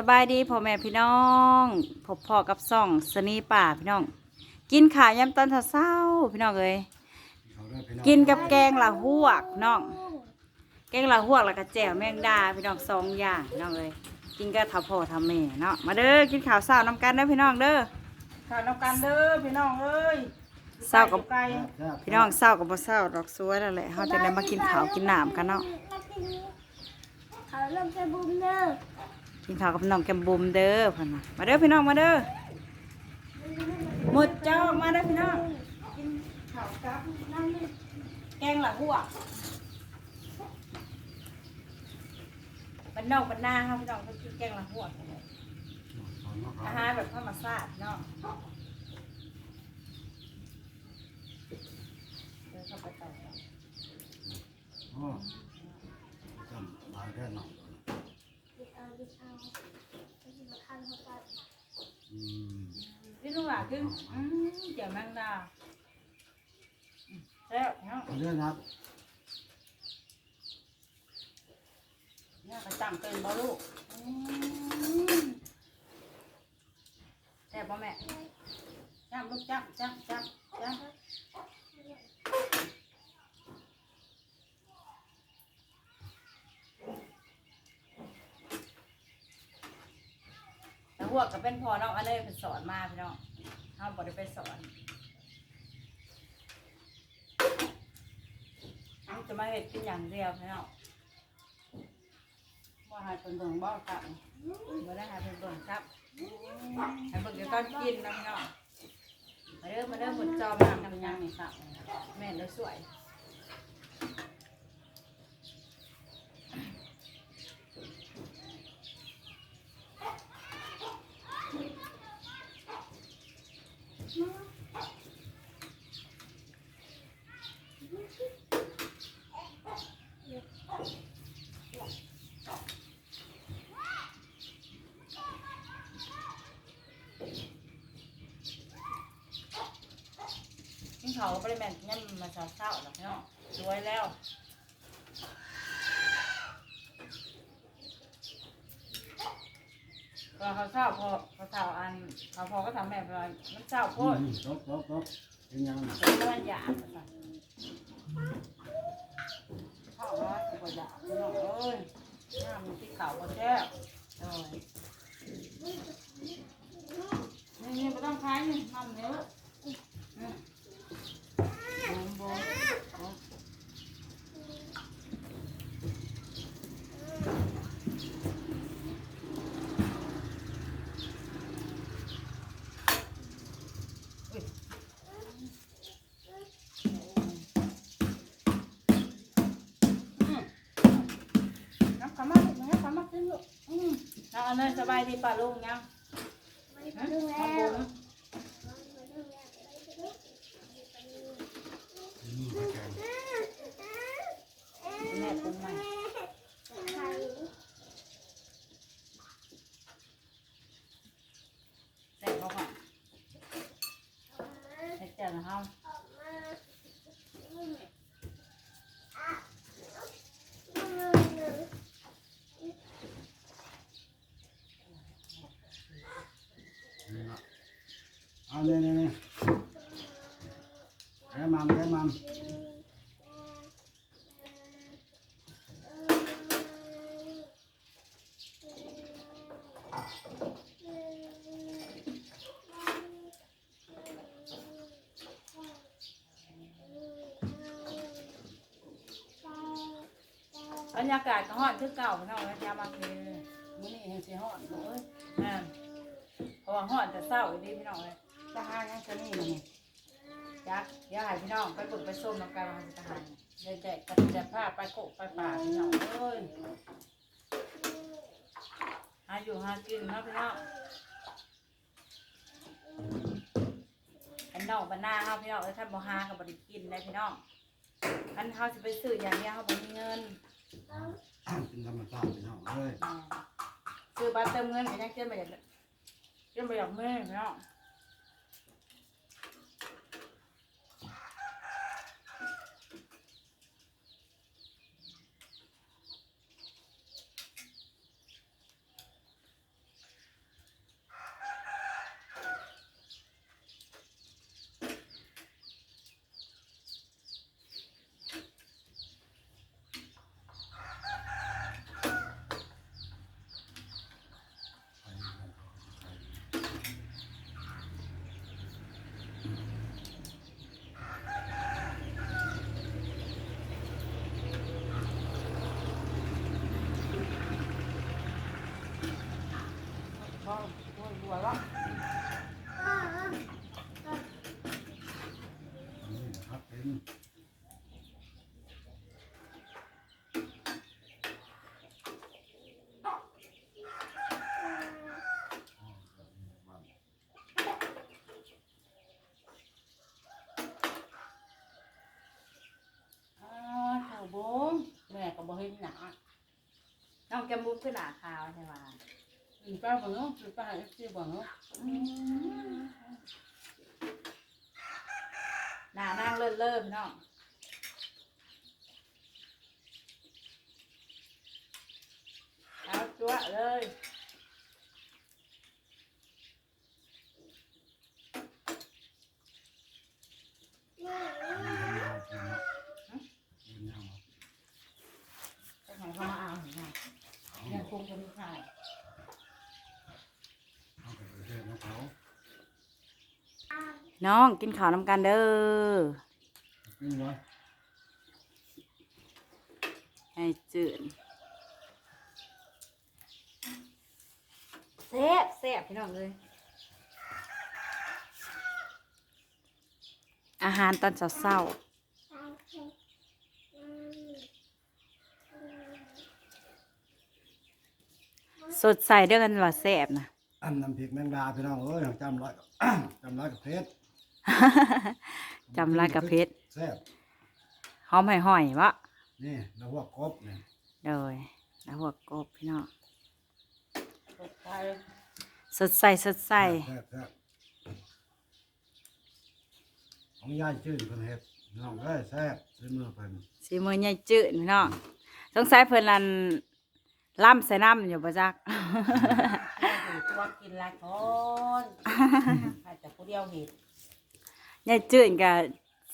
สบายดีพ่อแม่พี่น้องพบพ่อกับซ่องสนีป่าพี่น้อง กินขายำตอนเช้าๆพี่น้องเอ้ยกินกับแกงละหวกพี่น้อง แกงละหวกแล้วก็แจ่วแมงดาพี่น้องสองอย่างพี่น้องเอ้ยกินกับทาพ่อทาแม่เนาะมาเด้อกินข้าวเช้าน้ำกันเด้อพี่น้องเด้อข้าวน้ำกันเด้อพี่น้องเอ้ยเศร้ากับอยู่ไกลพี่น้องเช้ากับบ่เช้าดอกสวยแล้วแหละเฮาจะได้มากินข้าวกินน้ำกันเนาะเขาลงไปบุ้มเด้อ กินข้าวกับน้องแกมบุมเด้อพ่นน่ะมาเด้อพี่น้องมาเด้อหมดเจ้ามาเด้อพี่น้องกินข้าวกับน้ำแกงหละหัวบ้านนอกบ้านนาเฮาพี่น้องก็กินแกงหละหัวกกันเลยอาหารแบบธรรมชาติเนาะเดี๋ยวเข้าไปต่อเอาดิเอา ไปกินข้าวเขาไปนี่ลุงหล่ะคืออืมเจียวแมงดาอืมแล้วเนาะเนี่ยกระจังเป็นบ่ลูกแซ่บป่ะแม่จับลูกจับจับจับจับ แต่หั วกก็เป็นพอน้องอันเลยเป็นสอนมาพี่น้องเขาบอกได้ไปสอนเขาจะมาเห็ดกินอย่างเดียวพี่น้องว่าให้เป็นเบิ่งบ่กลับไม่ได้ให้เป็นเบิ่งครับให้เบิ่งเดี๋ยวก็กินนะพี่น้องมาเริ่มมาเริ่มหมดจอมทำทำยัยังงนี่ครับแม่นแล้วสวย เขาวก็ไม่ได้แม่นยันมาเช้าเช้าๆหรอกเนาะสวยแล้วก็เขาเช้าพอเขาเช้าอันเขาพอก็ทำแม่ไปเลยมันเช้าโคตรตบตบตบเป็นยังเป็นมันหยาบอะค่ะข้าวร้อยกว่าอยากพี่น้องเอ้ยน้ำมันที่เขาบ่แซ่บโอ้ยนี่นี่บ่ต้องคายนี่น้ำเนื้อ น้ำขมักลูกน้ำขมักขึ้นลูกอืมน้องอันนั้นสบายดีป่ะลุงยังไม่ไปดูแล้น้องวบุ๋มแม่ปรุงใหม่แซ่บเขาค่ะเฮ็ดเจ้านะเฮาเลยเลยเลย แค่มัมแค่มัมบรรยากาศก็ฮ้อนคือเก่าพี่น้องนะยามมาคือมื้อนี้เห็นสิฮอดบ่เอ้ยอ่าเพราะว่าฮ้อนแต่เช้าอยู่ดีพี่น้องเลยจะหายังจะนี่นี่ จักเดี๋ยวให้พี่น้องไปปลูกไปส้มน้ำกันมาสิทหารเดี๋ยวแจกกันจะพาไปโกะไปป่าพี่น้องเอ้ยหาอยู่หากินเนาะพี่น้องอันนอกบ้านนาเฮาพี่น้องเอ้ยถ้าบ่หาก็บ่ได้กินได้พี่น้องอันเฮาสิไปซื้ออย่างเดียวเฮาบ่มีเงินเป็นธรรมชาติพี่น้องเอ้ยอ่าซื้อบัตรเติมเงินก็ยังเกินบ่อยากเกินบ่อยากมื้อพี่น้อง ก็หัวแล้ว นี่นะครับเป็น อ่าเจ้าบงแม่ก็บ่เห็นหนา น้องแกมบุ้ขึ้นหนาขาวใช่ไหมอืมป้าบ่เนาะคือป้าเอฟซีบ่เนาะหนานั่งเลิ่นเลิ่มน้องเอาจั่วเลยยาวกินเนาะกินยาว จะให้เขามาเอาเนาะยังคงจะมีขาย เอาไปประเทศของเขา น้องกินข้าวน้ำกันเด้อกินวะให้จืดแซ่บแซ่บพี่น้องเลย อาหารตอนเช้าๆสดใสเด้อกันว่าแซ่บนะอันน้ำพริกแมงดาพี่น้องเอ้ยจำร้อยกับจำร้อยกับเพชร จำลายกับเพชรแซ่บหอมห่อยๆวะนี่แล้วพวกกบเนี่ยโดยแล้วหัวกบพี่น้องสดใสสดใสสดใสแซ่บแซ่บของยายจืดเพิ่นเฮ็ดพี่น้องเอ้ยแซ่บซื้อมือเพิ่นสีมือใหญ่จืดพี่น้องสงสัยเพิ่นลันล่ำใส่น้ำอยู่ประจักอยู่ตัวกินหลายคนอาจจะผู้เดียวเห็ด ใหญ่จืดกับ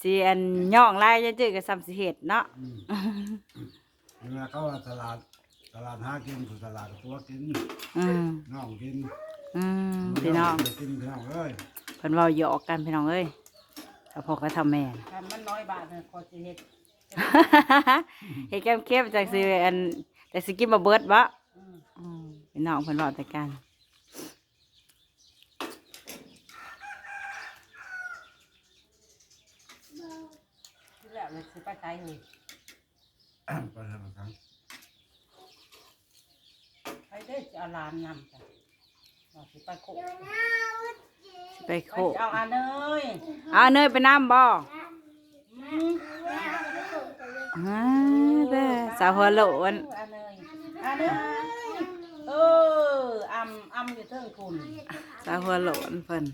สีอันย่องลายใหญ่จืดกับซ้ำสิเห็ดเนาะอืมเวลาเขาว่าตลาดตลาดหากินคือตลาดตัวกินอืมน้องกินอืมพี่น้องไปกินพี่น้องเอ้ยเพิ่นเว้าหยอกกันพี่น้องเอ้ยถ้าพ่อก็ทำแม่นถ้ามันน้อยบาทเนี่ยขอจะเห็ดเฮ็ดแก้มเข้มจากสิอันจากสิกินบ่เบิดบ่อืมอืมพี่น้องเพิ่นเว้าแต่กัน ที่แรก เลยสิไปไกลเลยไปทำครั้งไปเด้อจะเอาหลานนำจ้ะว่าสิไปโคกสิไปไปโคกเอาอาเนยเอาเนยไปน้ำบ่อืมอ่าเด้อสาวหัวโลนอาเนยอาเนยเอออำอำอยู่เทิงคุณสาวหัวโหลนเพิ่น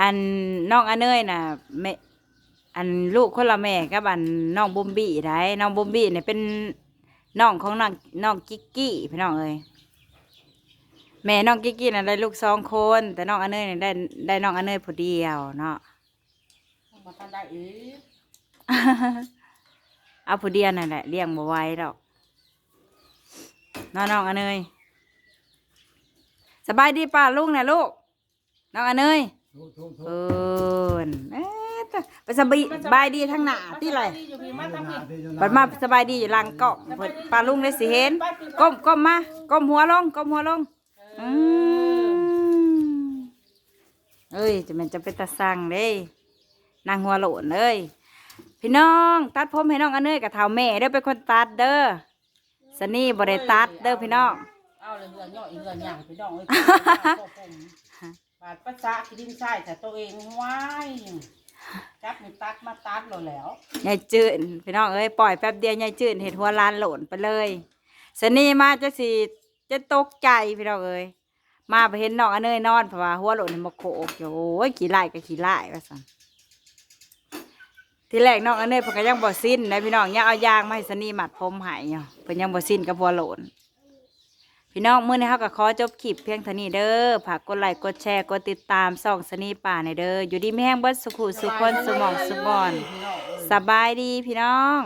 อันน้องอันเนยน่ะแม่อันลูกคนละแม่กับอันน้องบุมบี้ได้น้องบุมบี้เนี่ยเป็นน้องของน้องน้องกิกกี้พี่น้องเอ้ยแม่น้องกิกกี้น่ะได้ลูกสองคน แต่น้องอันเนยเนี่ยได้ได้น้องอันเนยผู้เดียวเนาะมาทันได้อีกเอาผู้เดียวนั่นแหละเลี้ยงบ่ไหว้ดอกน้องน้องอันเนยสบายดีป่าลูกนะลูกน้องอันเนย เอิกนเอ๊ะตะไปสบายสบายดีทั้งหน้าที่ไรอยู่พี่มาทำพี่บัดมาสบายดีอยู่หลังเกาะเพิ่นปลาลุงได้สิเห็นก้มก้มมาก้มหัวลงก้มหัวลงอืมเอ้ยจะมันจะเป็นตาสั่งเด้นางหัวโหลนเอ้ยพี่น้องตัดผมให้น้องอันเนยกับเท้าแม่เด้อเป็นคนตัดเด้อสนี่บ่ได้ตัดเด้อพี่น้องเอาเลยเหือย่อยเหือหย่างพี่น้องเอ้ย ผมบาดภาษาคิดินใช่แต่ตัวเองไว้จับมีตัดมาตัดเราแล้วยายจืดพี่น้องเอ้ยปล่อยแป๊บเดียวยายจืดเห็ดหัวลานหล่นไปเลยสนีมาจะสิจะตกใจพี่น้องเอ้ยมาไปเห็นน้องอเนยนอนเพราะว่าหัวหล่นมาโขกอยู่โอ้ยขี้ไล่ก็ขี้ไล่ว่าซั่นทีแรกน้องอเนยเพิ่นก็ยังบ่สิ้นนะพี่น้องยังเอายางมาให้สนี่มัดผมให้อยู่เพิ่นยังบ่สิ้นกับหัวหล่น พี่น้องมื้อนี้เฮาก็ขอจบคลิปเพียงเท่านี้เด้อฝากกดไลค์กดแชร์กดติดตามส่องสนีป่าในเด้ออยู่ดีมีแห้งเบิดสุขุสุขคนสมองสุบอนพี่น้องสบายดีพี่น้อง